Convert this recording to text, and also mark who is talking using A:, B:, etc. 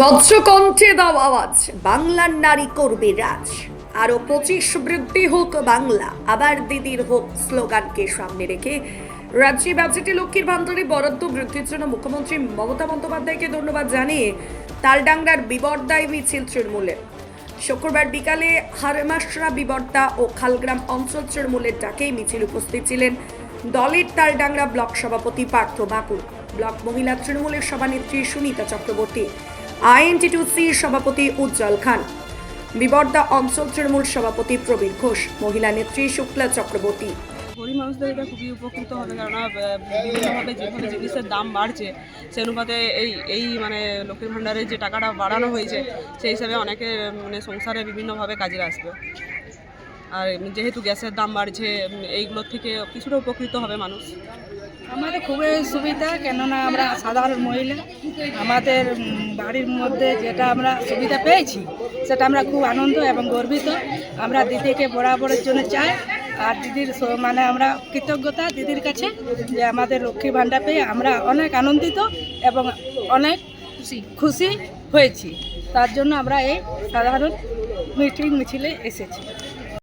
A: বজ্রকণ্ঠে দাও আওয়াজ, বাংলার নারী করবে রাজ। আরও পঁচিশ বৃদ্ধি হোক বাংলা, আবার দিদির হোক স্লোগানকে সামনে রেখে। রাজ্যে বাজেটে লক্ষ্মীর ভান্ডারে বরাদ্দ বৃদ্ধির জন্য মুখ্যমন্ত্রী মমতা বন্দ্যোপাধ্যায়কে ধন্যবাদ জানিয়ে তালডাঙ্গার বিবর্দায় মিছিল তৃণমূলের শুক্রবার বিকালে হারমাসরা বিবর্দা ও খালগ্রাম অঞ্চল তৃণমূলের ডাকেই মিছিল উপস্থিত ছিলেন দলের তালডাংরা ব্লক সভাপতি পার্থ বাঁকুড়। ব্লক মহিলা তৃণমূলের সভানেত্রী সুনিতা চক্রবর্তী। আইএনটিটুসির সভাপতি উজ্জ্বল খান। বিবর্দা অঞ্চল তৃণমূল সভাপতি প্রবীর ঘোষ। মহিলা নেত্রী শুক্লা চক্রবর্তী।
B: গরিব মানুষদের এটা খুবই উপকৃত হবে কেননা বিভিন্নভাবে যেভাবে জিনিসের দাম বাড়ছে সে অনুপাতে এই এই মানে লক্ষ্মীর ভাণ্ডারের যে টাকাটা বাড়ানো হয়েছে, সেই হিসাবে অনেকে মানে সংসারে বিভিন্নভাবে কাজে আসবে আর যেহেতু গ্যাসের দাম বাড়ছে এইগুলোর থেকে কিছুটা উপকৃত হবে মানুষ।
C: আমাদের খুবই সুবিধা কেননা আমরা সাধারণ মহিলা। আমাদের বাড়ির মধ্যে যেটা আমরা সুবিধা পেয়েছি সেটা আমরা খুব আনন্দ এবং গর্বিত। আমরা দিদিকে বরাবরের জন্য চাই আর দিদির মানে আমরা কৃতজ্ঞতা দিদির কাছে যে আমাদের লক্ষ্মী ভাণ্ডার পেয়ে আমরা অনেক আনন্দিত এবং অনেক খুশি। হয়েছি। তার জন্য আমরা এই সাধারণ মিটিং মিছিলে এসেছি।